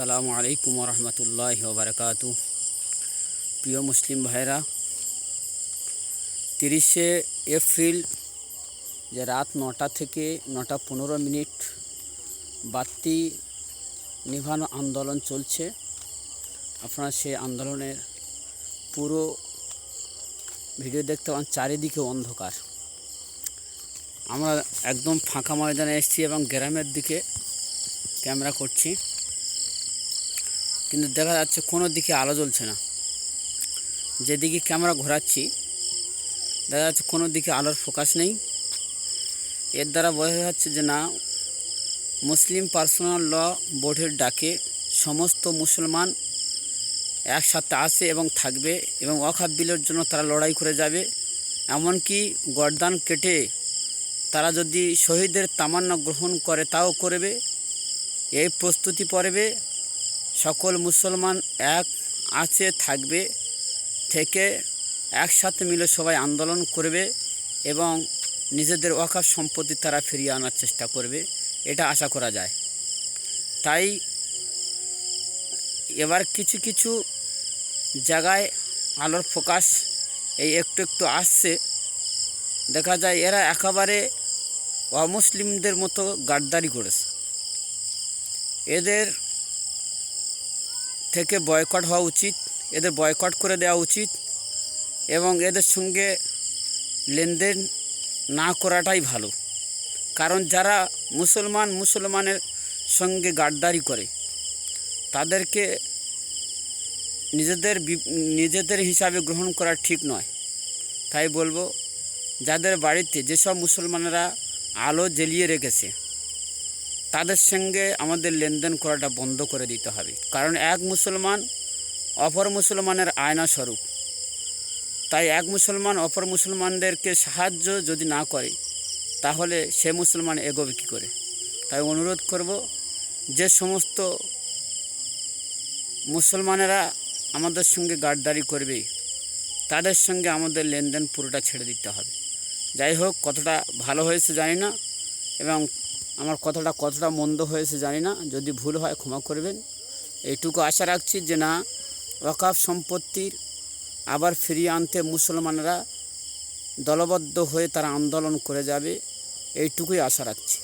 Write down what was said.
আসসালামু আলাইকুম রহমতুল্লাহ বারকাতু প্রিয় মুসলিম ভাইরা তিরিশে এপ্রিল যে রাত নটা থেকে নটা পনেরো মিনিট বাতি নিভানো আন্দোলন চলছে। আপনারা সেই আন্দোলনের পুরো ভিডিও দেখতে পান, চারিদিকে অন্ধকার। আমরা একদম ফাঁকা ময়দানে এসেছি এবং গ্রামের দিকে ক্যামেরা করছি। কিন্তু দেখা যাচ্ছে কোনো দিকে আলো জ্বলছে না। যেদিকে ক্যামেরা ঘোরাচ্ছি, দেখা যাচ্ছে কোনো দিকে আলোর ফোকাস নেই। এর দ্বারা বোঝা যাচ্ছে যে না, মুসলিম পার্সোনাল ল বোর্ডের ডাকে সমস্ত মুসলমান একসাথে আসে এবং থাকবে এবং ওয়াকাফ বিলের জন্য তারা লড়াই করে যাবে। এমনকি গরদান কেটে তারা যদি শহীদের তামান্না গ্রহণ করে, তাও করবে। এই প্রস্তুতি পর্বে সকল মুসলমান এক আছে, থাকবে, থেকে একসাথে মিলে সবাই আন্দোলন করবে এবং নিজেদের ওয়াকাফ সম্পত্তি তারা ফিরিয়ে আনার চেষ্টা করবে, এটা আশা করা যায়। তাই এবার কিছু কিছু জায়গায় আলোর ফোকাস এই একটু একটু আসছে। দেখা যায় এরা একেবারে অমুসলিমদের মতো গাদ্দারি করেছে। এদের থেকে বয়কট হওয়া উচিত, এদের বয়কট করে দেওয়া উচিত এবং এদের সঙ্গে লেনদেন না করাটাই ভালো। কারণ যারা মুসলমান, মুসলমানের সঙ্গে গাদ্দারি করে, তাদেরকে নিজেদের নিজেদের হিসাবে গ্রহণ করা ঠিক নয়। তাই বলব, যাদের বাড়িতে যেসব মুসলমানেরা আলো জ্বালিয়ে রেখেছে তাদের সঙ্গে আমাদের লেনদেন করাটা বন্ধ করে দিতে হবে। কারণ এক মুসলমান অপর মুসলমানের আয়না স্বরূপ তাই এক মুসলমান অপর মুসলমানদেরকে সাহায্য যদি না করে, তাহলে সে মুসলমান এগোবে কী করে? তাই অনুরোধ করব যে সমস্ত মুসলমানেরা আমাদের সঙ্গে গাদ্দারি করবে, তাদের সঙ্গে আমাদের লেনদেন পুরোটা ছেড়ে দিতে হবে। যাই হোক, কতটা ভালো হয়েছে জানি না এবং আমার কথাটা কতটা মন্দ হয়েছে জানি না, যদি ভুল হয় ক্ষমা করবেন। এইটুকু আশা রাখছি যে না, ওয়াকাফ সম্পত্তির আবার ফিরিয়ে আনতে মুসলমানরা দলবদ্ধ হয়ে তারা আন্দোলন করে যাবে, এইটুকুই আশা রাখছি।